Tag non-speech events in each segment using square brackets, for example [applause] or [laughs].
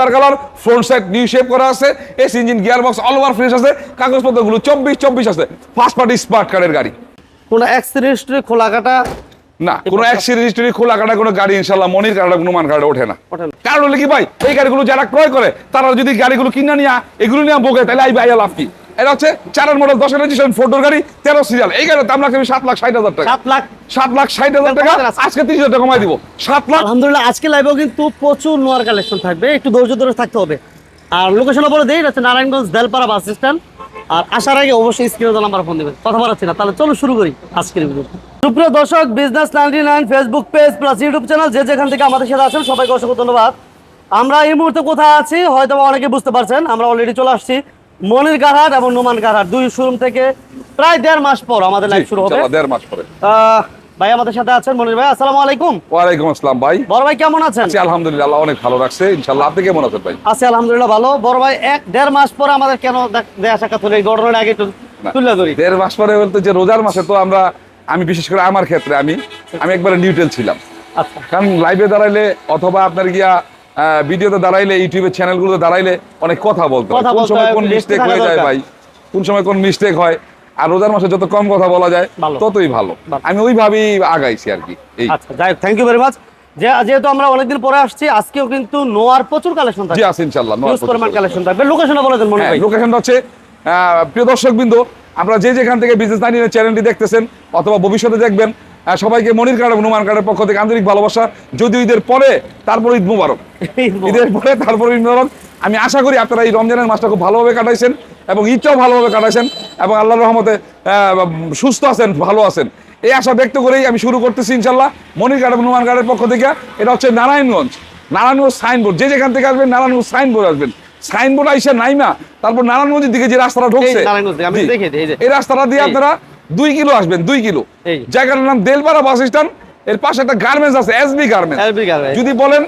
Silver colour front side new shape করা আছে S engine gear box all over fresh আছে কাগজপত্রগুলো চব্বিশ চব্বিশ আছে ফার্স্ট পার্টি স্মার্ট কার্ডের গাড়ি। কোনো অ্যাক্সিডেন্ট খোলা কাটা? না কোনো অ্যাক্সিডেন্ট খোলা কাটা কোনো গাড়ি ইনশাল্লাহ মনির কাটা কোনো মান ওঠে না। ওঠে না। কারণ হলে কি ভাই এই গাড়িগুলো যারা ক্রয় করে তারা যদি গাড়িগুলো কিনে নিয়ে এগুলো নিয়ে বোকে তাহলে আই ভাই লাভ কি? এটা হচ্ছে চারের মডেল দশের রেজিস্ট্রেশন ফোটোর গাড়ি তেরো সিরিয়াল এই গাড়ির দাম লাগবে সাত লাখ ষাট হাজার টাকা। সাত লাখ। সাত লাখ ষাট হাজার টাকা আজকে তিরিশ হাজার টাকা কমাই দিব। সাত লাখ। আলহামদুলিল্লাহ আজকে লাইভেও কিন্তু প্রচুর নোয়ার কালেকশন থাকবে। একটু ধৈর্য ধরে থাকতে হবে। আর লোকেশন বলে দেই হচ্ছে নারায়ণগঞ্জ দেলপাড়া বাস স্ট্যান্ড আর আসার আগে অবশ্যই স্ক্রিনে নাম্বার ফোন দেবেন। কথা বলাচ্ছি না। তাহলে চলো শুরু করি আজকের ভিডিও সুপ্রিয় দর্শক business ninety nine Facebook page plus YouTube channel যে যেখান থেকে আমাদের সাথে আছেন সবাইকে অসংখ্য ধন্যবাদ। আমরা এই মুহূর্তে কোথায় আছি? হয়তো অনেকে বুঝতে পারছেন আমরা অলরেডি চলে আসছি। মনির গারহাট এবং নোমান গারহাট দুই শোরুম থেকে প্রায় দেড় মাস পর আমাদের লাইভ শুরু হবে। দেড় মাস পরে। ভাই আমাদের সাথে আছেন মনির ভাই আসসালামু আলাইকুম। আসসালাম ভাই। বড় ভাই কেমন আছেন? আছি আলহামদুলিল্লাহ আল্লাহ অনেক ভালো রাখছে। ইনশাল্লাহ আপনি কেমন আছেন ভাই? আছি আলহামদুলিল্লাহ ভালো। বড় ভাই এক দেড় মাস পরে আমাদের কেন দেখ- দেয়া সাক্ষাৎ হলো? এই ঘটনাটা আগে একটু তুলে ধরি। দেড় মাস পরে বলতে যে রোজার মাসে তো আমরা আমি বিশেষ করে আমার ক্ষেত্রে আমি আমি একবারে নিউট্রেল ছিলাম। আচ্ছা। কারণ লাইভে দাঁড়াইলে অথবা আপনার গিয়া ভিডিওতে দাঁড়াইলে ইউটিউবের চ্যানেলগুলোতে দাঁড়াইলে অনেক কথা বলতে হয়। কোন সময় কোন মিস্টেক হয়ে যায় ভাই? কোন সময় কোন মিস্টেক হয়? আর রোজার মাসে যত কম কথা বলা যায় ততই ভালো। আমি ওইভাবেই আগাইছি আর কি এই। আচ্ছা যাই থ্যাংক ইউ ভেরি মাচ যেহেতু আমরা অনেকদিন পরে আসছি আজকেও কিন্তু নোয়ার প্রচুর কালেকশন জি থাকবে আছে ইনশাল্লাহ ইউজ পরিমাণ কালেকশন থাকবে। লোকেশনটা বলে দেন মনে হ্যাঁ ভাই। লোকেশনটা হচ্ছে প্রিয় দর্শক বিন্দু আপনারা যে যেখান থেকে বিজনেস নাইনের চ্যানেলটি দেখতেছেন অথবা ভবিষ্যতে দেখবেন সবাইকে মনির কার্ড এবং নুমান কার্ডের পক্ষ থেকে আন্তরিক ভালোবাসা। যদি ঈদের পরে তারপর ঈদ মুবারক। ঈদের পরে তারপর ঈদ মুবারক। আমি আশা করি আপনারা এই রমজানের মাসটা খুব ভালোভাবে কাটাইছেন এবং ঈদটাও ভালোভাবে কাটাইছেন এবং আল্লাহর রহমতে সুস্থ আছেন ভালো আছেন। এই আশা ব্যক্ত করেই আমি শুরু করতেছি ইনশাল্লাহ মনির কার্ড এবং নুমান কার্ডের পক্ষ থেকে। এটা হচ্ছে নারায়ণগঞ্জ। নারায়ণগঞ্জ সাইনবোর্ড। যে যেখান থেকে আসবেন নারায়ণগঞ্জ সাইনবোর্ড আসবেন। সাইনবোর্ড আইসা নাইমা তারপর নারায়ণগঞ্জের দিকে যে রাস্তাটা ঢুকছে। এই রাস্তাটা দিয়ে আপনারা দুই কিলো আসবেন দুই কিলো। এই। জায়গাটার নাম দেলপাড়া বাস স্ট্যান্ড। এর পাশে একটা গার্মেন্টস আছে এসবি গার্মেন্টস যদি বলেন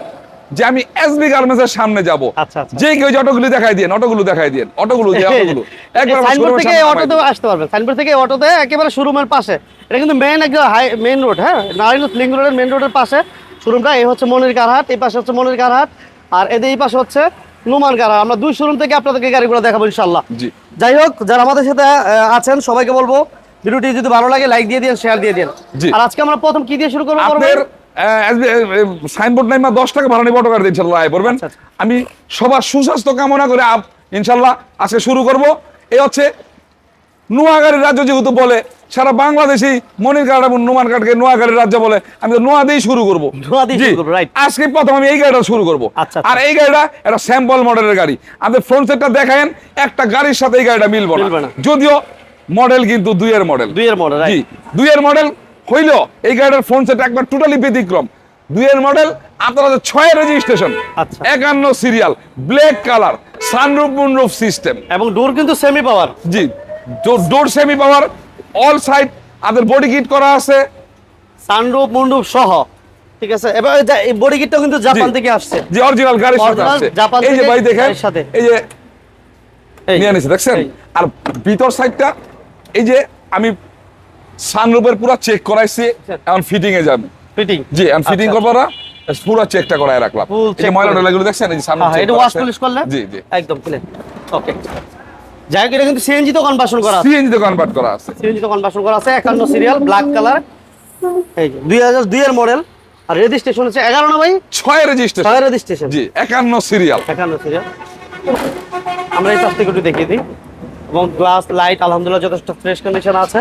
যে আমি এসবি গার্মেন্টস এর সামনে যাব আচ্ছা, আচ্ছা। যে কেউ যে অটোগুলো [laughs] দেখাই দিন অটোগুলো দেখাই দিন অটোগুলো যে অটোগুলো একবার সাইনবোর্ড থেকে অটোতে আসতে পারবেন। সাইনবোর্ড থেকে অটোতে একেবারে শোরুমের পাশে। এটা কিন্তু মেইন একদম হাই মেইন রোড হ্যাঁ? নারায়ণগঞ্জ লিঙ্ক রোডের মেইন রোডের পাশে শোরুমটা এই হচ্ছে মনির কারহাট এই পাশে হচ্ছে মনির কারহাট। আর এদের এই পাশে হচ্ছে নুমান কারহাট। আমরা দুই শোরুম থেকে আপনাদেরকে গাড়িগুলো দেখাবো ইনশাল্লাহ যাই হোক যারা আমাদের সাথে আছেন সবাইকে বলব ভিডিওটি যদি ভালো লাগে লাইক দিয়ে দিন শেয়ার দিয়ে দিন আর আজকে আমরা প্রথম কি দিয়ে শুরু করব? আপনার সাইনবোর্ড নাইমা দশ টাকা ভাড়া নিব অটো কার্ড ইনশাল্লাহ আয় করবেন আচ্ছা, আচ্ছা। আমি সবার সুস্বাস্থ্য কামনা করে আপ ইনশাল্লাহ আজকে শুরু করব এই হচ্ছে নোয়াগাড়ির রাজ্য যেহেতু বলে সারা বাংলাদেশি মনির কার্ড এবং নোমান কার্ডকে নোয়াগাড়ির রাজ্য বলে আমি তো নোয়া দিয়েই শুরু করব নোয়া দিয়ে শুরু করব. আজকে প্রথম আমি এই গাড়িটা শুরু করব আচ্ছা। আর এই গাড়িটা একটা স্যাম্পল মডেলের গাড়ি আমাদের ফ্রন্ট সেটটা দেখেন একটা গাড়ির সাথে এই গাড়িটা মিলবো না। যদিও মডেল কিন্তু দুইয়ের মডেল। দুইয়ের মডেল জি দুইয়ের মডেল হইল এই গাড়িটার ফ্রন্ট সেট একবার টোটালি ব্যতিক্রম। দুইয়ের মডেল আপনারা যে ছয়ের রেজিস্ট্রেশন আচ্ছা। একান্ন serial black colour sunroof moonroof system এবং ডোর কিন্তু সেমি পাওয়ার জি door semi power all side আপনাদের বডি কিট করা আছে। সানরুফ মুন্ডুপ সহ। ঠিক আছে? এবার এই বডি কিটটাও কিন্তু জাপান থেকে আসছে। যে অরিজিনাল গাড়ির সাথে আছে জাপান এই যে ভাই দেখেন এই যে নিয়ে নিছে দেখছেন? আর ভিতর সাইডটা এই যে আমি সানরুফের পুরো চেক করাইছি এখন ফিটিং এ যাবে। ফিটিং জি আমি ফিটিং আচ্ছা, করব না পুরো চেকটা করায় রাখলাম। এই ময়লা করে। টয়লাগুলো দেখছেন এই সামনে হ্যাঁ এটা করা ওয়াশ আছে। পলিশ করলে? জি জি। একদম ক্লিন ওকে যাই হোক এটা কিন্তু সিএনজি তো কনভার্সন করা আছে। সিএনজি তে কনভার্ট করা আছে। সিএনজি তো কনভার্সন করা আছে একান্ন সিরিয়াল ব্ল্যাক কালার এই যে দুই হাজার দুইয়ের মডেল আর রেজিস্ট্রেশন হচ্ছে এগারো না ভাই? ছয় রেজিস্ট্রেশন ছয় রেজিস্ট্রেশন জি একান্ন সিরিয়াল একান্ন সিরিয়াল আমরা এই পাশ থেকে একটু দেখিয়ে দিই। এবং গ্লাস, লাইট, আলহামদুলিল্লাহ যথেষ্ট ফ্রেশ কন্ডিশন আছে।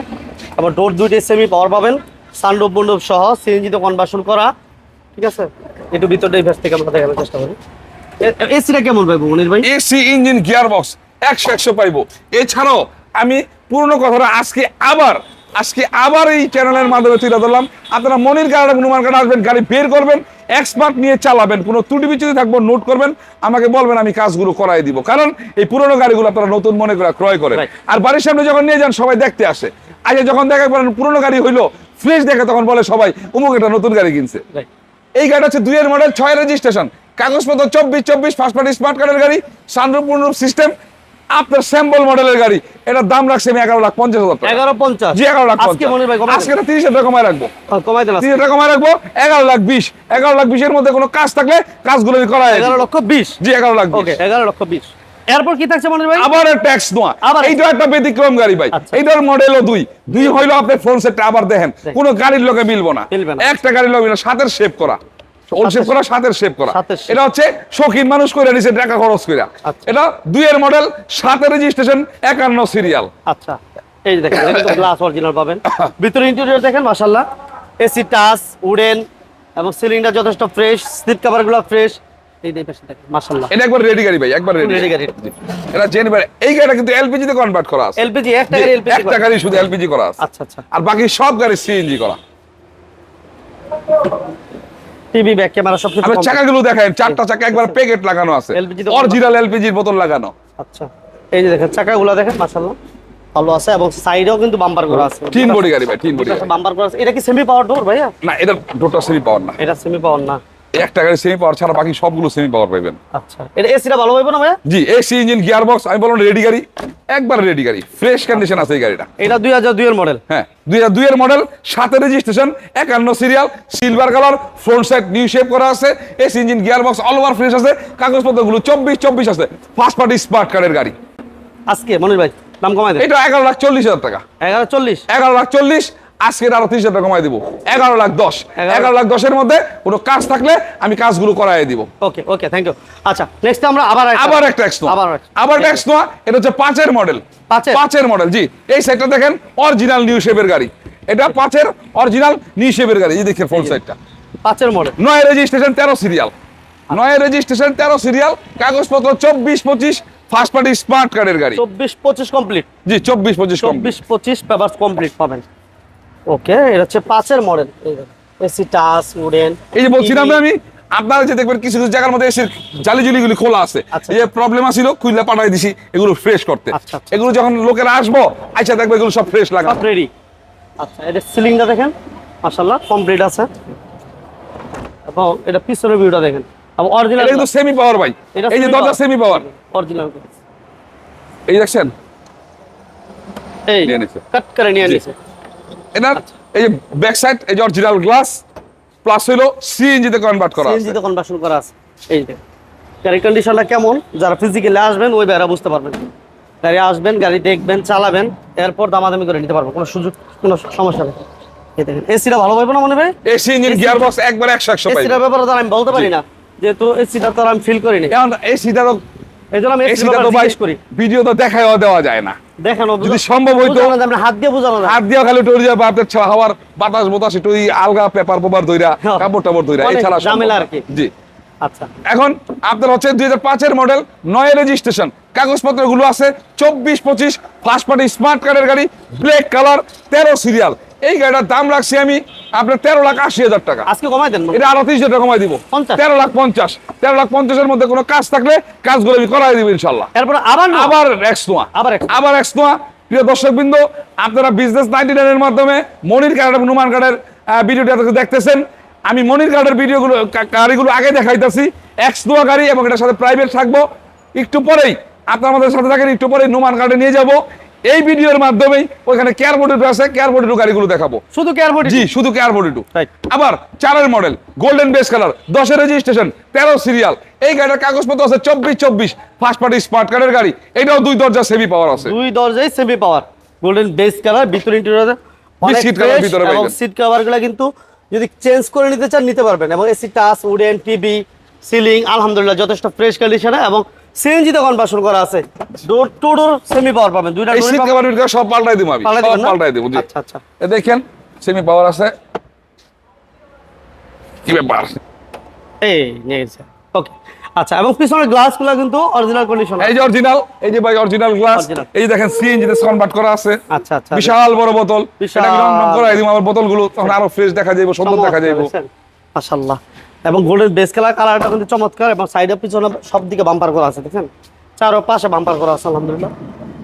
এবং ডোর দুইটি সেমি পাওয়ার পাবেন। সানরুফ মন্ডপ সহ সিএনজি তো কনভার্সন করা। ঠিক আছে? একটু ভিতরটাই ভেস থেকে আমরা দেখানোর চেষ্টা করি। এসিটা কেমন পাইবো মনির ভাই? এসি ইঞ্জিন গিয়ার বক্স একশো একশো পাইবো। এছাড়াও আমি পুরনো কথাটা আজকে আবার আজকে আবার এই চ্যানেলের মাধ্যমে তুলে ধরলাম। আপনারা মনির গাড়ি এবং নুমান গাড়ি আসবেন গাড়ি বের করবেন এক্সপার্ট নিয়ে চালাবেন কোনো ত্রুটি বিচ্যুতি থাকব নোট করবেন আমাকে বলবেন আমি কাজগুলো করাই দিব। কারণ এই পুরনো গাড়িগুলো আপনারা নতুন মনে করে ক্রয় করেন. আর বাড়ির সামনে যখন নিয়ে যান সবাই দেখতে আসে। আগে যখন দেখা করেন পুরনো গাড়ি হইল ফ্রেশ দেখে তখন বলে সবাই উমুক একটা নতুন গাড়ি কিনছে। এই গাড়িটা হচ্ছে দুইয়ের মডেল ছয় রেজিস্ট্রেশন কাগজপত্র চব্বিশ চব্বিশ ফার্স্ট পার্টি স্মার্ট কার্ডের গাড়ি সানরূপ সিস্টেম আপনার স্যাম্পল মডেলের গাড়ি এটার দাম রাখছি আমি এগারো লাখ পঞ্চাশ হাজার এগারো পঞ্চাশ? জি এগারো লাখ আজকে মনির ভাই আজকে তিরিশ হাজার টাকা কমায় রাখব। দেন তিরিশ হাজার কমায় রাখব এগারো লাখ বিশ। এগারো লাখ বিশের মধ্যে কোনো কাজ থাকলে কাজগুলো আমি করাই এগারো লক্ষ বিশ। জি এগারো লাখ ওকে এগারো লক্ষ বিশ। এরপর কি থাকছে মনির ভাই? আবার ট্যাক্স নোয়া। আবার- এইটা একটা ব্যতিক্রম গাড়ি ভাই। আচ্ছা। এইটার মডেলও দুই। দুই হইল আপনার ফোন সেটটা আবার দেখেন। কোনো গাড়ির লোকে মিলবো না। একটা গাড়ির লোক সাতের শেপ করা। ওল শেপ করা সাতের শেপ করা। এটা হচ্ছে শৌখিন মানুষ করে নিছে টাকা খরচ করে আচ্ছা। এটা দুইয়ের মডেল সাতের রেজিস্ট্রেশন একান্ন সিরিয়াল আচ্ছা এই যে দেখেন গ্লাস অরিজিনাল পাবেন। ভিতরে ইন্টেরিয়র দেখেন মাশাল্লাহ এসি টাচ উডেন এবং সিলিংটা যথেষ্ট ফ্রেশ সিট কভারগুলো ফ্রেশ এই এটা একবার রেডি গাড়ি ভাই একবার রেডি Ready গাড়ি। এটা জেনে এই গাড়িটা কিন্তু এলপিজি তে কনভার্ট করা আছে। এলপিজি একটা গাড়ি এলপিজি একটা গাড়ি শুধু এলপিজি করা আছে। আচ্ছা আচ্ছা। আর বাকি সব গাড়ি সিএনজি করা। টিভি ব্যাক ক্যামেরা সব কিছু আপনি চাকাগুলো দেখেন চারটা চাকা একবার প্যাকেট লাগানো আছে। অরিজিনাল এলপিজির বোতল লাগানো। আচ্ছা এই যে দেখেন চাকাগুলো দেখেন মাশাআল্লাহ ভালো আছে এবং সাইডেও কিন্তু বাম্পার করা আছে। তিন বডি গাড়ি ভাই তিন বডি বাম্পার করা আছে। এটা কি সেমি পাওয়ার ডোর ভাইয়া? না এটা দুটো সেমি পাওয়ার না। এটা সেমি পাওয়ার না। একটা গাড়ি সেমি পাওয়ার ছাড়া বাকি সবগুলো সেমি পাওয়ার পাইবেন। আচ্ছা। এটা এসিটা ভালো হবে না ভাইয়া? জি এসি ইঞ্জিন গিয়ার বক্স আমি বললাম রেডি গাড়ি একবার রেডি গাড়ি ফ্রেশ কন্ডিশন আছে এই গাড়িটা। এটা দুই হাজার দুইয়ের মডেল হ্যাঁ দুই হাজার দুইয়ের মডেল সাথে রেজিস্ট্রেশন একান্ন serial silver colour front side new shape করা আছে AC engine gear box all over fresh আছে কাগজপত্রগুলো চব্বিশ চব্বিশ আছে ফার্স্ট পার্টি স্মার্ট কার্ডের গাড়ি। আজকে মনির ভাই দাম কমাই দেন। এটা এগারো লাখ চল্লিশ হাজার টাকা। এগারো চল্লিশ। এগারো লাখ চল্লিশ আজকের আরও তিরিশ টাকা কমাই দিব। এগারো লাখ দশ। এগারো- লাখ দশের মধ্যে কোনো কাজ থাকলে আমি কাজগুলো করাই দিব। ওকে ওকে থ্যাংক ইউ আচ্ছা নেক্সট আমরা আবার আবার একটা এক্স আবার। আবার এক্স নোয়া এটা হচ্ছে পাঁচের মডেল পাঁচের? মডেল জি। এই সাইডটা দেখেন অরিজিনাল নিউ শেপের গাড়ি। এটা পাঁচের অরিজিনাল নিউ শেপের গাড়ি। এই দেখেন ফ্রন্ট সাইডটা পাঁচের মডেল নয় রেজিস্ট্রেশন তেরো সিরিয়াল নয় রেজিস্ট্রেশন তেরো সিরিয়াল কাগজপত্র চব্বিশ পঁচিশ ফার্স্ট পার্টি স্মার্ট কার্ডের গাড়ি। চব্বিশ পঁচিশ কমপ্লিট জি চব্বিশ পঁচিশ চব্বিশ পঁচিশ পেপার কমপ্লিট পাবেন। ওকে এটা হচ্ছে পাঁচের মডেল। এসি টাচ উডেন এই যে বলছিলাম আমি আপনারা যে দেখবেন কিছু কিছু জায়গার মধ্যে এসে জালি জুলি গুলি খোলা আছে। আচ্ছা। এই যে প্রবলেম আছিল খুললে পাঠাই দিছি এগুলো ফ্রেশ করতে। আচ্ছা, আচ্ছা। এগুলো যখন লোকেরা আসব আচ্ছা দেখবে এগুলো সব ফ্রেশ লাগা। রেডি আচ্ছা এটা সিলিংটা দেখেন মাশাল্লাহ কমপ্লিট আছে। এবং এটা পিছনের ভিউটা দেখেন। অরিজিনাল এটা কিন্তু সেমি পাওয়ার ভাই। এই যে দরজা সেমি পাওয়ার অরিজিনাল এই দেখছেন? এই। কাট করে নিয়ে নিছে। আচ্ছা। এই যে ব্যাক সাইড এই যে অরিজিনাল গ্লাস প্লাস হলো সিএনজি তে কনভার্ট করা আছে। সিএনজি তে কনভার্সন করা আছে। এই যে গাড়ি কন্ডিশনটা কেমন? যারা ফিজিক্যালি আসবেন ওই বেড়া বুঝতে পারবেন। গাড়ি আসবেন গাড়ি দেখবেন চালাবেন এরপর দামাদামি করে নিতে পারবেন। কোনো সুযোগ কোনো সমস্যা নেই। এসিটা ভালো পাইবো না মনে ভাই? এসি ইঞ্জিন গিয়ার বক্স একবার একশো একশো পাই এসিটার ব্যাপারে তো আমি বলতে পারি না। যেহেতু এসিটা তো আমি ফিল করিনি। এখন এসিটা তো এই জন্য আমি এসিটা তো জিজ্ঞেস করি। ভিডিও তো দেখাও দেওয়া যায় না। দেখানো যদি সম্ভব হইতো- বোঝানো যায়, আপনি হাত দিয়ে বোঝানো হাত দিয়ে খালি টরি যাবে আপনার ছা- হাওয়ার বাতাস বাতাস একটু আলগা পেপার পেপার দইরা হ্যাঁ। কাপড় টাপড় দইরা অনেক এছাড়া সম্ভব ঝামেলা আর কি। জি। আচ্ছা। এখন আপনার হচ্ছে দুই হাজার পাঁচের মডেল নয় রেজিস্ট্রেশন কাগজপত্রগুলো আছে চব্বিশ পঁচিশ ফার্স্ট পার্টি স্মার্ট কার্ডের গাড়ি ব্ল্যাক কালার তেরো সিরিয়াল এই গাড়িটার দাম রাখছি আমি আপনার তেরো লাখ আশি হাজার টাকা। আজকে কমাই দেন এটা আরও তিরিশ হাজার টাকা কমাই দিব। তেরো লাখ পঞ্চাশ। তেরো লাখ পঞ্চাশের মধ্যে কোনো কাজ থাকলে কাজগুলো আমি করাই দিব ইনশাল্লাহ। এরপর আবার আবার এক্স নোয়া। আবার আবার এক্স নোয়া। প্রিয় দর্শক বিন্দু আপনারা বিজনেস নাইনটি নাইনের মাধ্যমে মনির কার্ড এবং নুমান কার্ডের ভিডিওটা দেখতেছেন। আমি মনির কার্ডের ভিডিওগুলো গাড়িগুলো আগে দেখাইতেছি। এক্স নোয়া গাড়ি এবং এটার সাথে প্রাইভেট থাকব। একটু পরেই আপনার আমাদের সাথে থাকেন একটু পরেই নুমান কার্ডে নিয়ে যাব। এই ভিডিওর মাধ্যমেই ওইখানে কেয়ার বোর্ডের আছে কেয়ার বোর্ডের গাড়িগুলো দেখাবো। শুধু কেয়ার বডি জি শুধু কেয়ার বডি টু Right. আবার চারের মডেল গোল্ডেন বেস কালার দশের রেজিস্ট্রেশন তেরো সিরিয়াল এই গাড়ির কাগজপত্র আছে চব্বিশ চব্বিশ। ফার্স্ট পার্টি স্মার্ট কার্ডের গাড়ি। এটাও দুই দরজা সেমি পাওয়ার আছে। দুই দরজায় semi power golden base colour ভিতরে ইন্টেরিয়র সিট কভারগুলো কিন্তু যদি চেঞ্জ করে নিতে চান নিতে পারবেন। এবং AC touch wooden TV ceiling আলহামদুলিল্লাহ যথেষ্ট ফ্রেশ কন্ডিশনে এবং সিএনজি তে কনভার্সন করা আছে। Door to door semi power পাবেন। দুইটা এই সিট। কভার সব পাল্টাই দিব আমি। সব পাল্টাই দিব আচ্ছা আচ্ছা। এ দেখেন সেমি পাওয়ার আছে। কি ব্যাপার? এই নিয়ে গেছে। ওকে আচ্ছা এবং পিছনের গ্লাসগুলো কিন্তু অরিজিনাল কন্ডিশন এই যে অরিজিনাল এই যে ভাই অরিজিনাল গ্লাস এই দেখেন সিএনজি তে কনভার্ট করা আছে। আচ্ছা আচ্ছা। বিশাল বড় বোতল। এটা রং রং আমার বোতলগুলো তখন আরও ফ্রেশ দেখা যাবে সুন্দর দেখা যাবে মাশাআল্লাহ। এবং গোল্ডেন বেস কালার কালারটা কিন্তু চমৎকার এবং সাইডে পিছনে সব দিকে বাম্পার করা আছে দেখেন চারো পাশে বাম্পার করা আছে আলহামদুলিল্লাহ।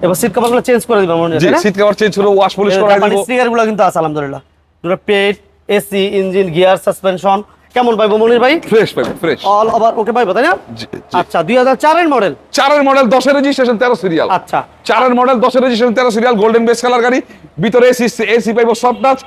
এবার সিট কভারগুলো চেঞ্জ করে দিবেন মনে জি সিট কভার চেঞ্জ করে ওয়াশ পলিশ করে দিব। স্টিকারগুলো কিন্তু আছে আলহামদুলিল্লাহ। দুটো পেট এসি ইঞ্জিন গিয়ার সাসপেনশন কেমন পাইবো মনির ভাই? ফ্রেশ পাইবো ফ্রেশ অল ওভার ওকে পাইবো তাই না? আচ্ছা দুই হাজার চারের মডেল চারের মডেল দশের রেজিস্ট্রেশন তেরো সিরিয়াল আচ্ছা। চারের মডেল দশের রেজিস্ট্রেশন তেরো সিরিয়াল গোল্ডেন বেস কালার গাড়ি। ভিতরে এসি এসি পাইবো সফট টাচ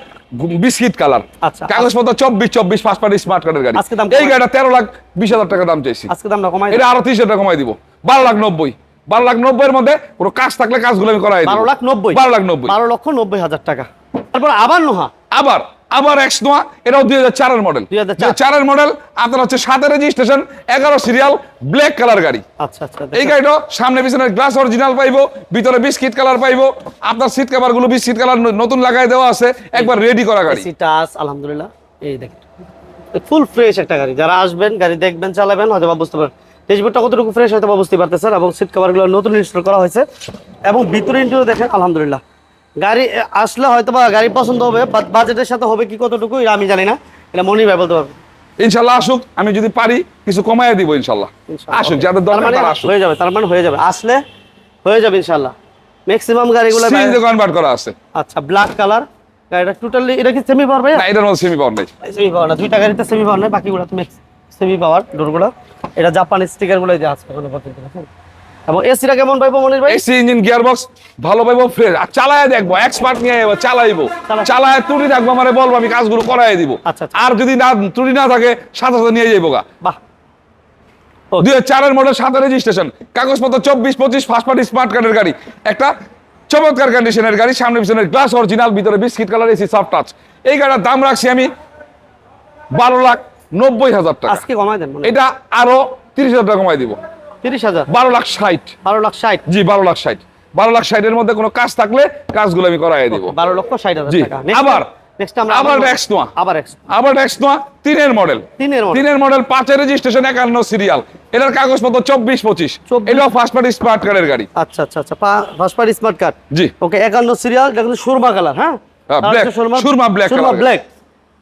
বিস্কিট কালার আচ্ছা। কাগজপত্র চব্বিশ চব্বিশ পাঁচ পার্টি স্মার্ট কার্ডের গাড়ি। আজকে দাম এই গাড়িটা তেরো লাখ বিশ হাজার টাকা দাম চাইছি। আজকে দামটা কমাই এটা আরও তিরিশ হাজার টাকা কমাই দিব। বারো লাখ নব্বই। বারো লাখ নব্বই এর মধ্যে কোনো কাজ থাকলে কাজগুলো আমি করাই বারো লাখ নব্বই? বারো লাখ নব্বই। বারো লক্ষ নব্বই হাজার টাকা। তারপর আবার নোহা? আবার। আবার এক্স নোয়া এটাও দুই হাজার চারের মডেল চারের মডেল আপনার হচ্ছে সাতের রেজিস্ট্রেশন এগারো সিরিয়াল ব্ল্যাক কালার গাড়ি। আচ্ছা আচ্ছা এই গাড়িটা সামনে পিছনে গ্লাস অরিজিনাল পাইবো ভিতরে বিস্কিট কালার পাইবো আপনার সিট কভারগুলো বিস্কিট কালার নতুন লাগাই দেওয়া আছে একবার রেডি করা গাড়ি। টাচ আলহামদুলিল্লাহ। এই দেখেন। ফুল ফ্রেশ একটা গাড়ি। যারা আসবেন গাড়ি দেখবেন চালাবেন হয়তো বুঝতে পারবেন ড্যাশবোর্ডটা কতটুকু ফ্রেশ হয়তো বুঝতে পারতেছেন এবং সিট কভারগুলো নতুন ইনস্টল করা হয়েছে। এবং ভিতরে ইন্টারভিউ দেখেন আলহামদুলিল্লাহ। গাড়ি আসলে হয়তো বা গাড়ি পছন্দ হবে বাট বাজেটের সাথে হবে কি কতটুকু এটা আমি জানি না। এটা মনি ভাই বলতে পারবে। ইনশাল্লাহ আসুক আমি যদি পারি কিছু কমাই দিব ইনশাল্লাহ। আসুক যাদের দরকার মানে তারা আসুক। হয়ে যাবে তার মানে হয়ে যাবে। আসলে হয়ে যাবে ইনশাল্লাহ। ম্যাক্সিমাম গাড়িগুলো সিএনজি কনভার্ট করা আছে। আচ্ছা ব্ল্যাক কালার গাড়িটা টোটালি এটা কি সেমি পাওয়ার ভাই না মধ্যে সেমি পাওয়ার নেই। সেমি পাওয়ার না দুইটা গাড়িতে সেমি পাওয়ার নেই বাকিগুলো তো ম্যাক্স সেমি পাওয়ার ডোরগুলো এটা জাপানি স্টিকারগুলো যে আছে ওখানে পর্যন্ত। এবং এসিটা কেমন পাইবো মনির ভাই? এসি ইঞ্জিন ভালো পাইবো ফ্রেশ আর চালায় দেখব এক্সপার্ট নিয়ে যাব চালাইবো। চালায় ত্রুটি থাকব মানে বলব আমি কাজগুলো করাই দিব। আচ্ছা, আচ্ছা। আর যদি না ত্রুটি না থাকে সাথে সাথে নিয়ে যাইবো গা। বাহ। দুই হাজার চারের মডেল সাথে রেজিস্ট্রেশন কাগজপত্র চব্বিশ পঁচিশ ফার্স্ট পার্টি স্মার্ট কার্ডের গাড়ি। একটা চমৎকার কন্ডিশনের গাড়ি সামনে পিছনে গ্লাস অরিজিনাল ভিতরে biscuit colour AC soft touch এই গাড়ির দাম রাখছি আমি বারো লাখ নব্বই হাজার টাকা। আজকে কমাই দেন এটা আরও তিরিশ হাজার টাকা কমাই দিব। তিরিশ হাজার। বারো লাখ ষাট। বারো লাখ ষাট। জি বারো লাখ ষাট। বারো লাখ ষাটের মধ্যে কোনো কাজ থাকলে কাজগুলো আমি করাই দিব। বারো লক্ষ ষাট হাজার জি, আবার- আবার নোয়া। আবার নোয়া তিনের মডেল তিনের model। তিনের মডেল পাঁচের রেজিস্ট্রেশন একান্ন সিরিয়াল এটার কাগজপত্র চব্বিশ পঁচিশ। 24 এটাও ফার্স্ট পার্টি স্মার্ট কার্ডের গাড়ি। আচ্ছা আচ্ছা আচ্ছা ফার্স্ট পার্টি স্মার্ট কার্ড জি। ওকে একান্ন সিরিয়াল এটা কিন্তু সুরমা কালার হ্যাঁ? সুরমা সুরমা ব্ল্যাক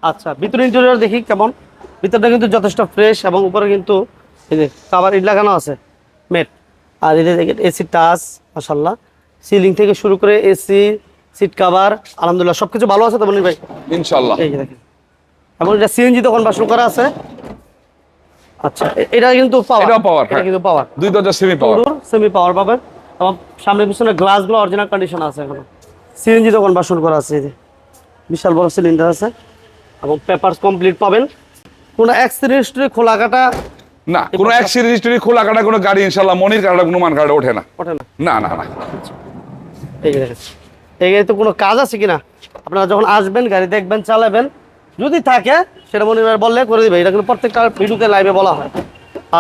আচ্ছা ভিতরে ইন্টেরিয়র দেখি কেমন। ভিতরটা কিন্তু যথেষ্ট ফ্রেশ এবং উপরে কিন্তু এই যে কাভার ইট লাগানো আছে। মেট। আর যে এসি টাচ মাশাল্লাহ সিলিং থেকে শুরু করে এসি সিট কাভার আলহামদুলিল্লাহ সবকিছু ভালো আছে তো মনির ভাই? ইনশাল্লাহ এই দেখেন। এবং এটা সিএনজি তো কনভার্সন করা আছে? আচ্ছা এটা কিন্তু পাওয়ার এটা হ্যাঁ। কিন্তু পাওয়ার দুই দরজা সেমি পাওয়ার সেমি পাওয়ার পাবেন। এবং সামনে পিছনে গ্লাসগুলো অরিজিনাল কন্ডিশন আছে এখনও। সিএনজি তো কনভার্সন করা আছে এই বিশাল বড় সিলিন্ডার আছে। এবং পেপারস কমপ্লিট পাবেন। কোনো অ্যাক্সিডেন্ট খোলা কাটা না কোনো এক সিরিজ খোলা কাটা কোনো গাড়ি ইনশাল্লাহ মনির কাটা কোনো মান কাটা ওঠে না। ওঠে না। না না না। এই কোনো কাজ আছে কিনা? আপনারা যখন আসবেন গাড়ি দেখবেন চালাবেন যদি থাকে সেটা মনে বললে করে দিবে। এটা কিন্তু প্রত্যেকটা ভিডিওতে লাইভে বলা হয়।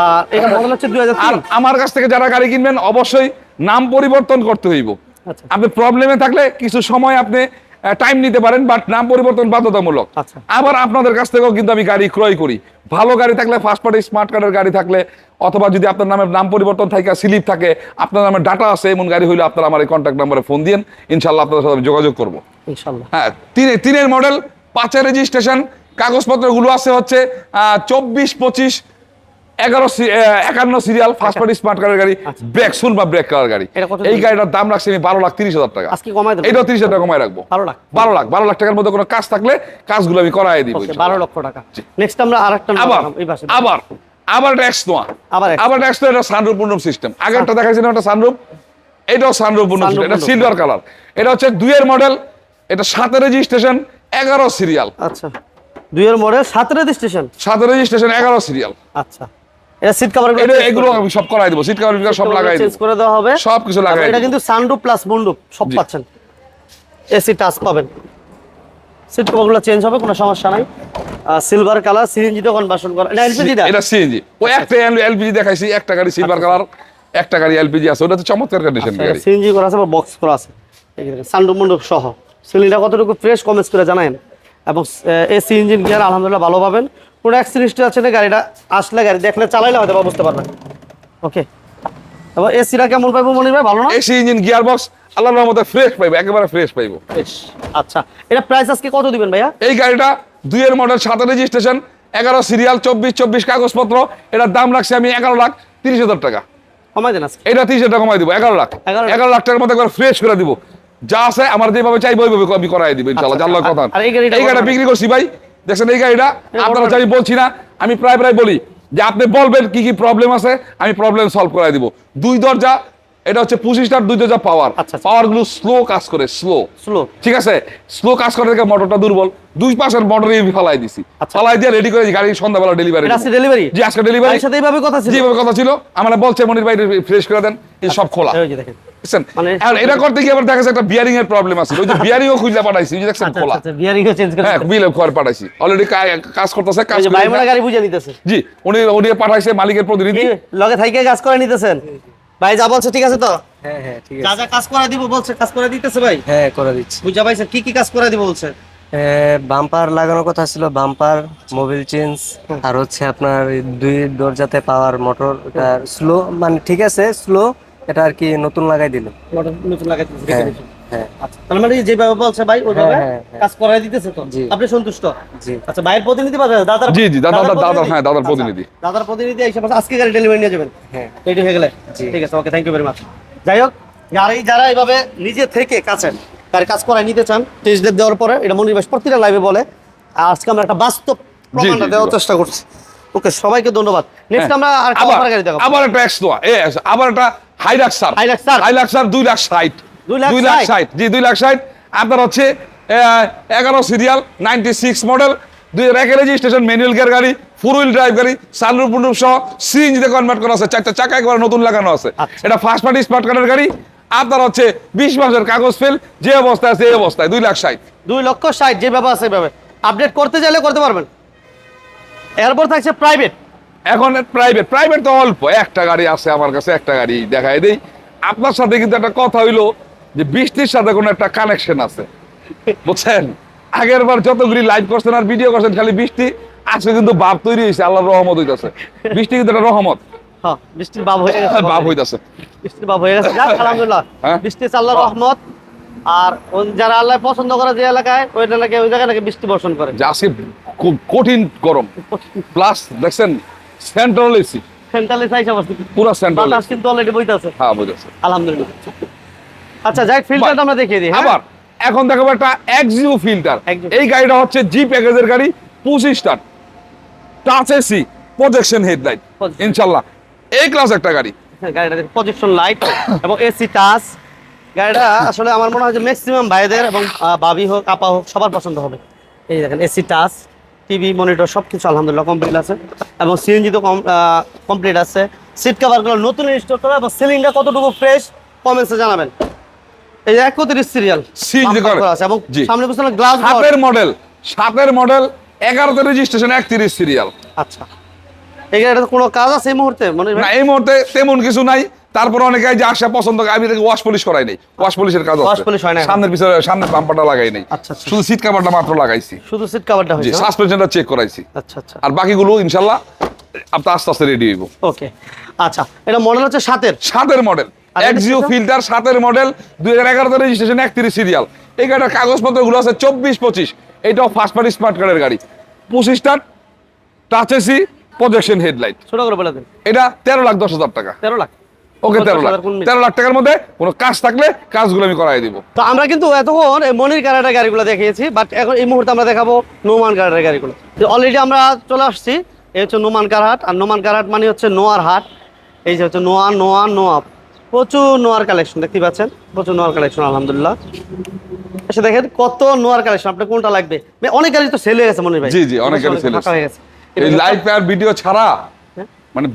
আর এটা মডেল হচ্ছে দুই হাজার আর আমার কাছ থেকে যারা গাড়ি কিনবেন অবশ্যই নাম পরিবর্তন করতে হইব। আচ্ছা। আপনি প্রবলেমে থাকলে কিছু সময় আপনি টাইম নিতে পারেন বাট নাম পরিবর্তন বাধ্যতামূলক। আচ্ছা। আবার আপনাদের কাছ থেকেও কিন্তু আমি গাড়ি ক্রয় করি। ভালো গাড়ি থাকলে ফার্স্ট পার্টি স্মার্ট কার্ডের গাড়ি থাকলে অথবা যদি আপনার নামে নাম পরিবর্তন থাকে স্লিপ থাকে আপনার নামে ডাটা আছে এমন গাড়ি হইলে আপনারা আমার এই কন্ট্যাক্ট নাম্বারে ফোন দিন ইনশাল্লাহ আপনাদের সাথে যোগাযোগ করব। হ্যাঁ তিনে তিনের মডেল পাঁচের রেজিস্ট্রেশন কাগজপত্রগুলো আছে হচ্ছে চব্বিশ পঁচিশ এগারো একান্ন সিরিয়াল ফার্স্ট পার্টি স্মার্ট কারের গাড়ি ব্রেক সুল বা ব্রেক কালার গাড়ি। এটা এই গাড়িটার দাম রাখছি আমি বারো লাখ তিরিশ হাজার টাকা। এটাও তিরিশ হাজার টাকা কমায় রাখব। বারো লাখ। বারো লাখ বারো লাখ টাকার মধ্যে কোনো কাজ থাকলে কাজগুলো আমি করাই দিব বারো লক্ষ টাকা। নেক্সট আমরা আরেকটা নেব আবার আবার আবার নোয়া আবার ট্যাক্স এটা সানরূপ পূর্ণম সিস্টেম আগেরটা দেখাইছিলাম একটা সানরূপ এটাও সানরূপ পূর্ণম এটা সিলভার কালার এটা হচ্ছে দুইয়ের মডেল এটা সাতের রেজিস্ট্রেশন এগারো সিরিয়াল আচ্ছা। দুইয়ের মডেল সাত রেজিস্ট্রেশন সাতের রেজিস্ট্রেশন এগারো সিরিয়াল আচ্ছা। এটা সিট কভার এগুলো আমি সব করাই দেবো সিট কভার সব লাগাই চেঞ্জ করে দেওয়া হবে। সব কিছু লাগাই এটা কিন্তু সানরুফ প্লাস মুন্ডুপ সব পাচ্ছেন। এসি টাচ পাবেন। সিট চেঞ্জ হবে কোনো সমস্যা নাই। সিলভার কালার সিএনজি তো কনভার্সন করা এটা এলপিজি দা এটা সিএনজি ও একটা এলপিজি দেখাইছি একটা গাড়ি সিলভার কালার একটা গাড়ি এলপিজি আছে ওটা তো চমৎকার কন্ডিশন গাড়ি। সিএনজি করা আছে বা বক্স করা আছে। সানরুফ মুন্ডুপ সহ। সিলিন্ডার কতটুকু ফ্রেশ কমেন্টস করে জানায়েন। এবং এসি ইঞ্জিন গিয়ার আলহামদুলিল্লাহ ভালো পাবেন। পুরো অ্যাক্সিডেন্ট আছে না গাড়িটা আসলে গাড়ি দেখলে চালাইলে হয়তো বুঝতে পারবেন। ওকে এবার এসিটা কেমন পাইবো মনির ভাই? ভালো না? এসি ইঞ্জিন গিয়ার বক্স আল্লাহর রহমতে ফ্রেশ পাইবো একেবারে ফ্রেশ পাইবো। আচ্ছা এটা প্রাইস আজকে কত দিবেন ভাইয়া? এই গাড়িটা দুইয়ের মডেল সাতের রেজিস্ট্রেশন এগারো সিরিয়াল চব্বিশ চব্বিশ কাগজপত্র। এটার দাম রাখছি আমি এগারো লাখ তিরিশ হাজার টাকা। কমাই দেন এটা তিরিশ হাজার টাকা কমাই দিব এগারো লাখ। 11 এগারো লাখ। টাকার মধ্যে একবার ফ্রেশ করে দিব। যা আছে আমার যেভাবে চাইব ওইভাবে আমি করাই দিব ইনশাল্লাহ আচ্ছা, জানলার কথা এই গাড়িটা এই গাড়িটা বিক্রি করছি ভাই দেখছেন এই গাড়িটা? আপনারা যাই বলছি না আমি প্রায় প্রায় বলি। যে আপনি বলবেন কি কি প্রবলেম আছে আমি প্রবলেম সলভ করাই দিব। দুই দরজা এটা হচ্ছে পঁচিশটার দুই দরজা পাওয়ার আচ্ছা, আচ্ছা। পাওয়ারগুলো স্লো কাজ করে স্লো স্লো ঠিক আছে? স্লো কাজ করে থেকে মোটরটা দুর্বল। দুই পাশের মোটর আমি ফালাই দিছি। আচ্ছা। ফালাই দিয়ে রেডি করে গাড়ি সন্ধ্যাবেলা ডেলিভারি এটা আছে ডেলিভারি জি আজকে ডেলিভারি সাথে এইভাবে কথা ছিল। যেভাবে কথা ছিল। আমরা বলছে মনির ভাই ফ্রেশ করে দেন। এই সব খোলা। এই যে দেখেন। বুঝছেন? এখন এটা করতে গিয়ে আবার দেখা যাচ্ছে একটা বিয়ারিং এর প্রবলেম আছে। ওই যে বিয়ারিংও খুঁজে পাঠাইছি। ওই যে দেখছেন খোলা। চেঞ্জ করে হ্যাঁ বিল ঘর পাঠাইছি। অলরেডি কাজ করতেছে কাজ এই যে করে- ভাই গাড়ি বুঝে নিতেছে। জি উনি উনি পাঠাইছে মালিকের প্রতিনিধি। লগে থাইকে কাজ করে নিতেছেন। ভাই যা বলছো ঠিক আছে তো? হ্যাঁ হ্যাঁ ঠিক আছে যা কাজ করে দিব বলছে কাজ করে দিতেছে ভাই? হ্যাঁ করে দিচ্ছি। বুঝা পাইছে কি কি কাজ করে দিব বলছে? বাম্পার লাগানোর কথা ছিল বাম্পার মোবিল চেঞ্জ আর হচ্ছে আপনার দুই দরজাতে পাওয়ার মোটর এটা স্লো মানে ঠিক আছে স্লো এটা আর কি নতুন লাগাই দিল। নতুন লাগাই দিতেছে হ্যাঁ। আচ্ছা তার মানে যেভাবে বলছে ভাই ওইভাবে হ্যাঁ, হ্যাঁ। কাজ করে দিতেছে তো? আপনি সন্তুষ্ট? জি। আচ্ছা ভাইয়ের প্রতিনিধি পাবে দাদার জি, জি, দাদা- দাদা- হ্যাঁ, দাদার আচ্ছা, প্রতিনিধি। দাদার প্রতিনিধি সময় আজকে গাড়ি ডেলিভারি নিয়ে যাবেন। হ্যাঁ। রেডি হয়ে গেলে? ঠিক আছে okay thank you very much যাই হোক যারা এইভাবে নিজে থেকে কাছেন তার কাজ করায় নিতে চান টেস্ট দেওয়ার পরে এটা মনির ভাই প্রতিটা লাইভে বলে আজকে আমরা একটা বাস্তব প্রমাণটা দেওয়ার চেষ্টা করছি। ওকে সবাইকে ধন্যবাদ। নেক্সট আমরা আর একটা। আবার অফার গাড়ি দেখাবো। আবার একটা এক্সট্রা এ আবার একটা হাইলাক্সার Hiluxer? হাইলাক্সার দুই লাখ ষাট। দুই লাখ ষাট? জি দুই লাখ ষাট। আপনার হচ্ছে এগারো সিরিয়াল নাইনটি সিক্স মডেল দুই রেখে রেজিস্ট্রেশন ম্যানুয়াল গিয়ার গাড়ি ফোর হুইল ড্রাইভ গাড়ি সানরুফ মুন্ডুপ সহ সিএনজিতে কনভার্ট করা আছে। চারটা চাকা একবার নতুন লাগানো আছে। আচ্ছা। এটা ফার্স্ট পার্টি স্মার্ট কার্ডের গাড়ি। আপনার হচ্ছে বিশ মাসের কাগজ ফেল যে অবস্থায় আছে এই অবস্থায়। দুই লাখ ষাট। দুই লক্ষ ষাট ব্যাপার আছে সেভাবে আপডেট করতে চাইলে করতে পারবেন। এরপর থাকছে প্রাইভেট এখন প্রাইভেট প্রাইভেট তো অল্প। একটা গাড়ি আছে আমার কাছে একটা গাড়ি দেখাই দেই। আপনার সাথে কিন্তু একটা কথা হইল যে বৃষ্টির সাথে কোনো একটা কানেকশন আছে। বুঝছেন? আগের বার যতগুলি লাইভ করছেন আর ভিডিও করছেন খালি বৃষ্টি আজকে কিন্তু বাপ তৈরি হয়েছে আল্লাহর রহমত হইতাছে। বৃষ্টি কিন্তু একটা রহমত। হ্যাঁ বৃষ্টির বাপ হয়ে গেছে বাপ হইতাছে। বৃষ্টির বাপ হয়ে গেছে। আলহামদুলিল্লাহ। হ্যাঁ। বৃষ্টি আল্লাহর রহমত। আর যারা আল্লাহ পছন্দ করে যে এলাকায় ওই এলাকায় ওই জায়গায় নাকি বৃষ্টি বর্ষণ করে। আজকে খুব কঠিন গরম। প্লাস দেখছেন সেন্ট্রাল এসি সেন্ট্রালি অবস্থিত। পুরো সেন্ট্রাল বাতাস কিন্তু অলরেডি বইতেছে। হ্যাঁ বুঝেছে আলহামদুলিল্লাহ। আচ্ছা যাই ফিল্টারটা আমরা দেখিয়ে দিই হ্যাঁ? আবার এখন দেখাবো একটা এক্সিও ফিল্টার এই গাড়িটা হচ্ছে জি প্যাকেজের গাড়ি পঁচিশ টান টাচ এসি প্রজেকশন হেডলাইট। ইনশাল্লাহ। এই ক্লাস একটা গাড়ি। গাড়িটা প্রজেকশন লাইট এবং এসি টাচ গাড়িটা আসলে আমার মনে হয় যে ম্যাক্সিমাম ভাইদের এবং ভাবি হোক আপা হোক সবার পছন্দ হবে। এই দেখেন এসি টাচ টিভি মনিটর সব কিছু আলহামদুলিল্লাহ কমপ্লিট আছে এবং সিএনজি তো কমপ্লিট আছে। সিট কাভারগুলো নতুন ইনস্টল করা এবং সিলিংটা কতটুকু ফ্রেশ কমেন্টসে জানাবেন। এই সিরিয়াল আছে এবং সামনে পিছনে গ্লাস সাতের মডেল সাতের মডেল এগারোতে রেজিস্ট্রেশন একত্রিশ সিরিয়াল আচ্ছা। এই কোনো কাজ আছে এই মুহূর্তে? মনে না এই মুহূর্তে তেমন কিছু নাই। তারপর অনেকে যে আসা পছন্দ আমি দেখি ওয়াশ পলিশ করাই নাই। ওয়াশ পলিশের কাজ হয় না সামনের পিছনে সামনের বাম্পারটা লাগাই নাই। আচ্ছা, আচ্ছা। শুধু সিট কাভারটা মাত্র লাগাইছি। শুধু সিট কাভারটা হয়েছে। সাসপেনশনটা চেক করাইছি। আচ্ছা আচ্ছা। আর বাকিগুলো ইনশাল্লাহ আপনার আস্তে আস্তে রেডি হইব। ওকে আচ্ছা এটা মডেল হচ্ছে সাতের। সাতের মডেল এক্সিও ফিল্টার সাতের মডেল দুই হাজার এগারোতে রেজিস্ট্রেশন একত্রিশ সিরিয়াল এই গাড়িটার কাগজপত্রগুলো আছে চব্বিশ পঁচিশ। এটাও ফার্স্ট পার্টি স্মার্ট কার্ডের গাড়ি। পঁচিশটার টাচ এসি প্রজেকশন হেডলাইট ছোট করে বলে দেন। এটা তেরো লাখ দশ হাজার টাকা। তেরো লাখ। ওকে তেরো লাখ? তেরো লাখ টাকার মধ্যে কোনো কাজ থাকলে কাজগুলো আমি করাই দিব। তো আমরা কিন্তু এতক্ষণ এই মনির কারাটের গাড়িগুলো দেখিয়েছি বাট এখন এই মুহূর্তে আমরা দেখাবো নোমান কারাটের গাড়িগুলো। অলরেডি আমরা চলে আসছি এই হচ্ছে নোমান কারহাট আর নোমান কারহাট মানে হচ্ছে নোয়ার হাট। এই যে হচ্ছে নোয়া নোয়া নোয়া প্রচুর নোয়ার কালেকশন দেখতে পাচ্ছেন? প্রচুর নোয়ার কালেকশন আলহামদুলিল্লাহ। এসে দেখেন কত নোয়ার কালেকশন আপনার কোনটা লাগবে? অনেক গাড়ি তো সেল হয়ে গেছে মনির ভাই। জি জি অনেক গাড়ি ফাঁকা হয়ে গেছে। এই লাইভ আর ভিডিও ছাড়া হ্যাঁ? মানে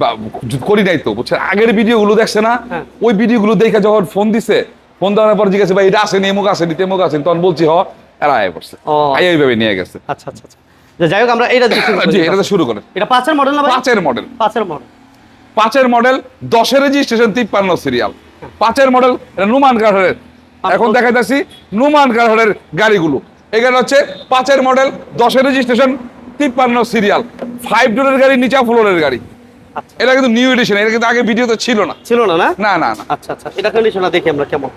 করি নাই তো বুঝছেন? আগের ভিডিও গুলো দেখছে না? হ্যাঁ। ওই ভিডিও গুলো দেখে যখন ফোন দিছে ফোন দেওয়ার পর জিজ্ঞাসা ভাই এটা আসেনি এমুক আসেনি তেমুক আসেনি তখন বলছি হ এরা আয় পড়ছে। আয় এইভাবে নিয়ে গেছে। আচ্ছা আচ্ছা আচ্ছা। যাই হোক আমরা করি। জি এটাতে শুরু করেন। এটা পাঁচের মডেল না পাঁচের মডেল পাঁচের মডেল পাঁচের মডেল দশের রেজিস্ট্রেশন তিপ্পান্ন সিরিয়াল পাঁচের মডেল এটা নুমান কাঠের এখন দেখা যাচ্ছি নুমান কাঠের গাড়িগুলো। এখানে হচ্ছে পাঁচের মডেল দশের রেজিস্ট্রেশন তিপ্পান্ন সিরিয়াল ফাইভ ডোরের গাড়ি নিচা ফ্লোরের গাড়ি। আচ্ছা। এটা কিন্তু নিউ এডিশন এটা কিন্তু আগে ভিডিওতে ছিল না। ছিল না না? না না আচ্ছা আচ্ছা। এটা কন্ডিশনটা দেখি আমরা কেমন।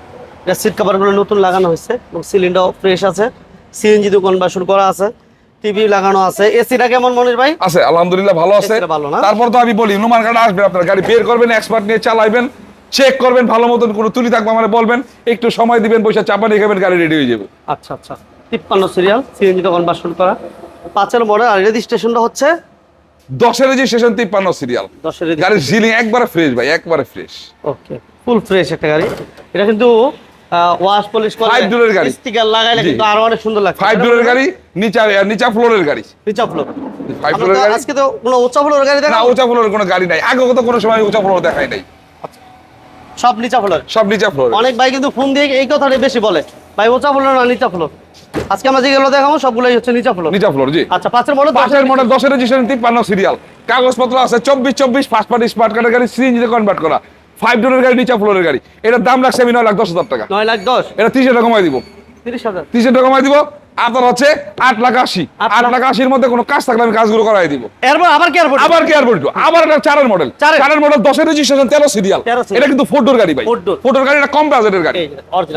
এটা সিট কভারগুলো নতুন লাগানো হয়েছে এবং সিলিন্ডার ফ্রেশ আছে। সিএনজি তো কনভার্সন করা আছে। টিভি লাগানো আছে। এসিটা কেমন মনির ভাই? আছে আলহামদুলিল্লাহ ভালো আছে। এসিটা ভালো না? তারপর তো আমি বলি নুমান কাটা আসবে আপনার গাড়ি বের করবেন এক্সপার্ট নিয়ে চালাইবেন চেক করবেন ভালো মতন কোনো তুলি থাকবে আমার বলবেন একটু সময় দিবেন পয়সা চাপা নিয়ে খাবেন গাড়ি রেডি হয়ে যাবে। আচ্ছা আচ্ছা। তিপ্পান্ন সিরিয়াল সিএনজি কনভার্সন করা। পাঁচের মডেল আর রেজিস্ট্রেশনটা হচ্ছে? দশের রেজিস্ট্রেশন তিপ্পান্ন সিরিয়াল গাড়ির সিলিং একবারে ফ্রেশ ভাই একবারে ফ্রেশ ওকে ফুল ফ্রেশ একটা গাড়ি। এটা কিন্তু ওয়াশ পলিশ করে Five door গাড়ি। স্টিকার লাগাইলে কিন্তু আরও অনেক সুন্দর ফাইভ ডোরের গাড়ি নিচা নিচা ফ্লোরের গাড়ি। নিচা ফ্লোর গাড়ি। আজকে তো কোনো উচ্চ ফ্লোরের গাড়ি না দেখা উঁচা ফ্লোরের কোনো গাড়ি নাই। আগে তো কোনো সময় উঁচা ফ্লোর দেখাই নাই। সব নিচা ফ্লোর সব নিচা ফ্লোর অনেক ভাই কিন্তু ফোন দিয়ে এই কথাটাই বেশি বলে। ভাই উঁচা ফ্লোর না নিচা ফ্লোর আজকে আমরা যেগুলো দেখাবো সবগুলোই হচ্ছে নিচা ফ্লোর নিচা ফ্লোর জি। আচ্ছা পাঁচের মডেল পাশের মডেল দশের রেজিস্ট্রেশন তিপ্পান্ন সিরিয়াল কাগজপত্র আছে চব্বিশ চব্বিশ ফার্স্ট পার্টি স্মার্ট কার্ডের গাড়ি সিএনজিতে কনভার্ট করা। ফাইভ ডোরের গাড়ি নিচা ফ্লোরের গাড়ি। এটার দাম লাগছে আমি নয় লাখ দশ হাজার টাকা। নয় লাখ দশ? এটা তিরিশ টাকা কমাই দিব। তিরিশ হাজার? তিরিশ টাকা কমাই দিব। আপনার হচ্ছে আট লাখ আশি। আট লাখ- আশির মধ্যে কোনো কাজ থাকলে আমি কাজগুলো করাই দিব। এরপর আবার কি এয়ারপোর্ট আবার কেয়ার বলতো আবার একটা চারের মডেল চারের। মডেল দশের রেজিস্ট্রেশন তেরো সিরিয়াল এটা কিন্তু ফোর ডোর গাড়ি ভাই। ফোর ডোর গাড়ি এটা কম বাজেটের গাড়ি।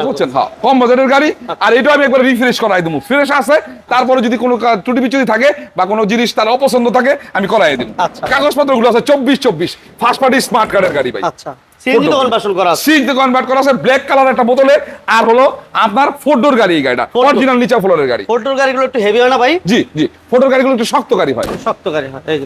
বুঝছেন? হ্যাঁ কম বাজেটের গাড়ি। আর এটা আমি একবার রিফ্রেশ করাই দেবো। ফ্রেশ আছে তারপরে যদি কোনো কা- ত্রুটি বিচ্যুতি থাকে বা কোনো জিনিস তার অপছন্দ থাকে আমি করাই দিব। আচ্ছা। কাগজপত্রগুলো আছে চব্বিশ চব্বিশ। ফার্স্ট পার্টি স্মার্ট কার্ডের গাড়ি ভাই। আচ্ছা। সিএনজি কনভার্সন করা আছে। সিট কনভার্ট করা আছে ব্ল্যাক কালার একটা বোতলে আর হলো আপনার ফোর ডোর গাড়ি এই গাড়িটা। অরিজিনাল নিচা ফ্লোরের গাড়ি। ফোর্টোর গাড়িগুলো একটু হেভি হয় না ভাই? জি জি। ফোর ডোর গাড়িগুলো একটু শক্ত গাড়ি হয়। শক্ত গাড়ি হয় এই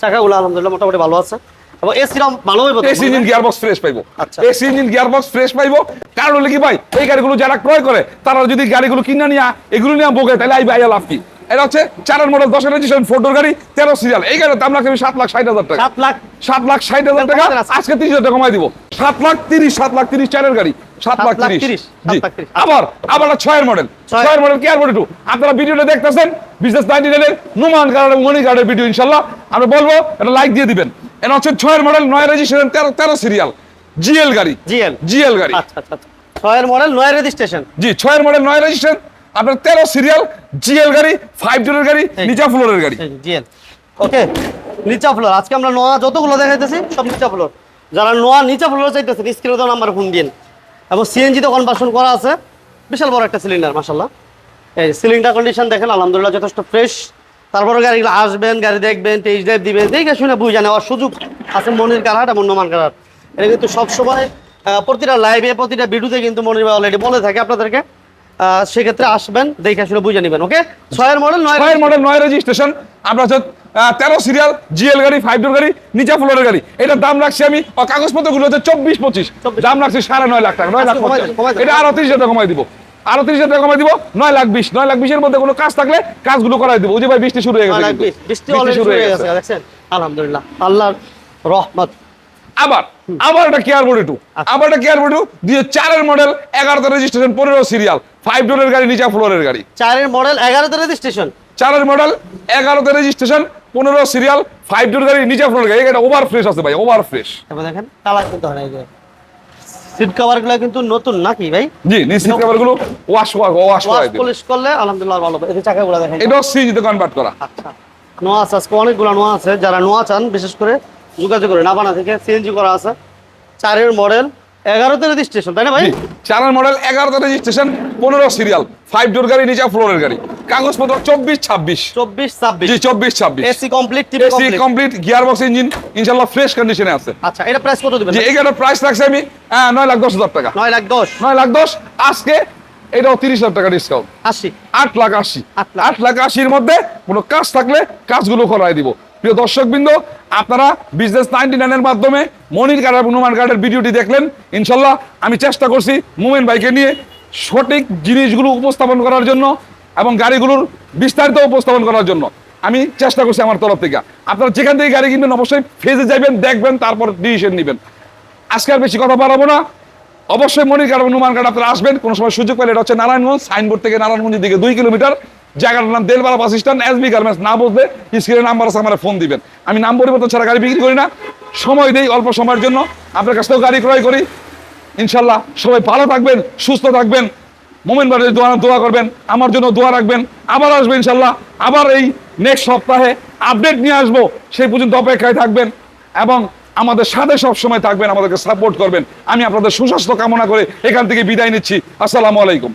চাকাগুলো আলহামদুলিল্লাহ মোটামুটি ভালো আছে। এবং এসিরাম ভালো হইব এসি ইঞ্জিন গিয়ারবক্স ফ্রেশ পাইবো। আচ্ছা। এসি ইঞ্জিন গিয়ারবক্স ফ্রেশ পাইবো। কারণ হলো কি ভাই এই গাড়িগুলো যারা ক্রয় করে তারা যদি গাড়িগুলো কিনে নিয়ে এগুলো নিয়ে বোকে তাহলে আইবে আইয়া লাভ কি? এটা হচ্ছে চারের মডেল দশের রেজিস্ট্রেশন ফোর ডোর গাড়ি তেরো সিরিয়াল এই গাড়ির দাম লাগবে সাত লাখ ষাট হাজার টাকা। সাত লাখ? সাত লাখ ষাট হাজার টাকা আজকে তিরিশ হাজার টাকা কমাই দিব। সাত লাখ তিরিশ সাত লাখ তিরিশ চারের গাড়ি সাত লাখ তিরিশ। জি। আবার আবার ছয়ের মডেল। ছয়। ছয়ের মডেল কেয়ার মডেল টু আপনারা ভিডিওটা দেখতেছেন বিজনেস নাইনটি নাইনের নুমান কার্ড এবং মনি কার্ডের ভিডিও ইনশাল্লাহ। আমরা বলব এটা লাইক দিয়ে দিবেন। এটা হচ্ছে ছয়ের মডেল নয় রেজিস্ট্রেশন তেরো তেরো সিরিয়াল জিএল গাড়ি। জিএল। জিএল গাড়ি। আচ্ছা আচ্ছা আচ্ছা। ছয়ের মডেল নয় রেজিস্ট্রেশন জি ছয়ের মডেল নয় রেজিস্ট্রেশন আপনার তেরো সিরিয়াল জিএল গাড়ি ফাইভ ডোরের গাড়ি। নিচা ফ্লোরের গাড়ি। জিএল। ওকে নিচা ফ্লোর আজকে আমরা নোয়া যতগুলো দেখাইতেছি সব নিচা ফ্লোর যারা নোয়া নিচা ফ্লোর চাইতেছেন স্ক্রিনে তো নাম্বার ফোন দিন এবং সিএনজি তো কনভার্সন করা আছে বিশাল বড় একটা সিলিন্ডার মাসাল্লাহ এই সিলিন্ডার কন্ডিশন দেখেন আলহামদুলিল্লাহ যথেষ্ট ফ্রেশ তারপরে গাড়িগুলো আসবেন গাড়ি দেখবেন টেস্ট ড্রাইভ দিবেন দেখে শুনে বুঝে নেওয়ার সুযোগ আছে মনির কারহাট এবং নোমান কারহাট এটা কিন্তু সবসময় প্রতিটা লাইভে প্রতিটা ভিডিওতে কিন্তু মনির ভাই অলরেডি বলে থাকে আপনাদেরকে। সেক্ষেত্রে আসবেন দেখে আসলে বুঝে নেবেন ওকে ছয়ের মডেল নয় ছয়ের মডেল নয় রেজিস্ট্রেশন আপনার হচ্ছে তেরো সিরিয়াল জিএল গাড়ি ফাইভ ডোর গাড়ি নিচা ফ্লোরের গাড়ি। এটার দাম রাখছি আমি কাগজপত্রগুলো হচ্ছে চব্বিশ পঁচিশ। দাম রাখছি সাড়ে নয় লাখ টাকা নয় লাখ। এটা আরও তিরিশ টাকা কমাই দিব। আরও তিরিশ হাজার টাকা কমাই দিব নয় লাখ বিশ। নয় লাখ বিশের মধ্যে কোনো কাজ থাকলে কাজগুলো করাই দিব। ওই যে ভাই বৃষ্টি শুরু হয়ে গেছে। বৃষ্টি শুরু হয়ে গেছে। আলহামদুলিল্লাহ আল্লাহর রহমত। আবার আবার একটা কেয়ার বডি টু। আবার একটা কেয়ার বোর্ড টু দিয়ে চারের মডেল এগারোতে রেজিস্ট্রেশন পনেরো সিরিয়াল ফাইভ ডোরের গাড়ি নিচা ফ্লোরের গাড়ি। চারের মডেল এগারোতে রেজিস্ট্রেশন চারের মডেল এগারোতে রেজিস্ট্রেশন পনেরো সিরিয়াল ফাইভ ডোর গাড়ি নিচা ফ্লোর গাড়ি। এটা ওভার ফ্রেশ আছে ভাই ওভার ফ্রেশ দেখেন কালার কিন্তু হয় না যে সিট কভারগুলো কিন্তু নতুন নাকি ভাই? জি নিশ্চিত খাবারগুলো ওয়াশ ওয়াশ ওয়াশ করাই পলিশ করলে আলহামদুলিল্লাহ ভালো এই যে চাকাগুলো দেখেন। এটাও সিজিতে কনভার্ট করা। আচ্ছা। নোয়া আজকে অনেকগুলো নোয়া আছে। যারা নোয়া চান বিশেষ করে যোগাযোগ করে নাবানা থেকে সিএনজি করা আছে। চারের মডেল এগারোতে রেজিস্ট্রেশন তাই না ভাই? চারের মডেল এগারোতে রেজিস্ট্রেশন পনেরো সিরিয়াল ফাইভ ডোর গাড়ি নিচা ফ্লোরের গাড়ি। কাগজপত্র চব্বিশ ছাব্বিশ। চব্বিশ ছাব্বিশ। জি চব্বিশ ছাব্বিশ। AC complete AC complete gear box engine ইনশাল্লাহ ফ্রেশ কন্ডিশনে আছে। আচ্ছা এটা প্রাইস কত দিবেন এই গাড়ির প্রাইস রাখছে আমি আহ, নয় লাখ দশ হাজার টাকা। নয় লাখ দশ। নয় লাখ দশ আজকে এটাও তিরিশ হাজার টাকা ডিসকাউন্ট আশি। আট লাখ আশি। আট লাখ। আট লাখ আশির মধ্যে কোনো কাজ থাকলে কাজগুলো করাই দিব। প্রিয় দর্শক বৃন্দ আপনারা বিজনেস নাইনটি নাইনের মাধ্যমে মনির কার্ড এবং নুমান কার্ডের ভিডিওটি দেখলেন। ইনশাল্লাহ আমি চেষ্টা করছি মুমেন ভাইকে নিয়ে সঠিক জিনিসগুলো উপস্থাপন করার জন্য এবং গাড়িগুলোর বিস্তারিত উপস্থাপন করার জন্য। আমি চেষ্টা করছি আমার তরফ থেকে। আপনারা যেখান থেকে গাড়ি কিনবেন, অবশ্যই ফেজে যাবেন, দেখবেন, তারপর ডিসিশন নেবেন। আজকে আর বেশি কথা বাড়াবো না। অবশ্যই মনির কার্ড এবং নুমান কার্ড আপনারা আসবেন। কোনো সময় সুযোগ পেলে এটা হচ্ছে নারায়ণগঞ্জ, সাইনবোর্ড থেকে নারায়ণগঞ্জের দিকে দুই কিলোমিটার। জায়গাটার নাম Delbala bus stand SB garments. না বুঝলে স্ক্রিনে নাম্বার আছে, আমার ফোন দিবেন। আমি নাম পরিবর্তন ছাড়া গাড়ি বিক্রি করি না। সময় দেই অল্প সময়ের জন্য। আপনার কাছ থেকেও গাড়ি ক্রয় করি। ইনশাল্লাহ সবাই ভালো থাকবেন, সুস্থ থাকবেন। মোমেন বাড়ির দোয়া দোয়া করবেন, আমার জন্য দোয়া রাখবেন। আবার আসবেন ইনশাল্লাহ। আবার এই নেক্সট সপ্তাহে আপডেট নিয়ে আসব। সেই পর্যন্ত অপেক্ষায় থাকবেন এবং আমাদের সাথে সব সময় থাকবেন, আমাদেরকে সাপোর্ট করবেন। আমি আপনাদের সুস্বাস্থ্য কামনা করে এখান থেকে বিদায় নিচ্ছি। আসসালামু আলাইকুম।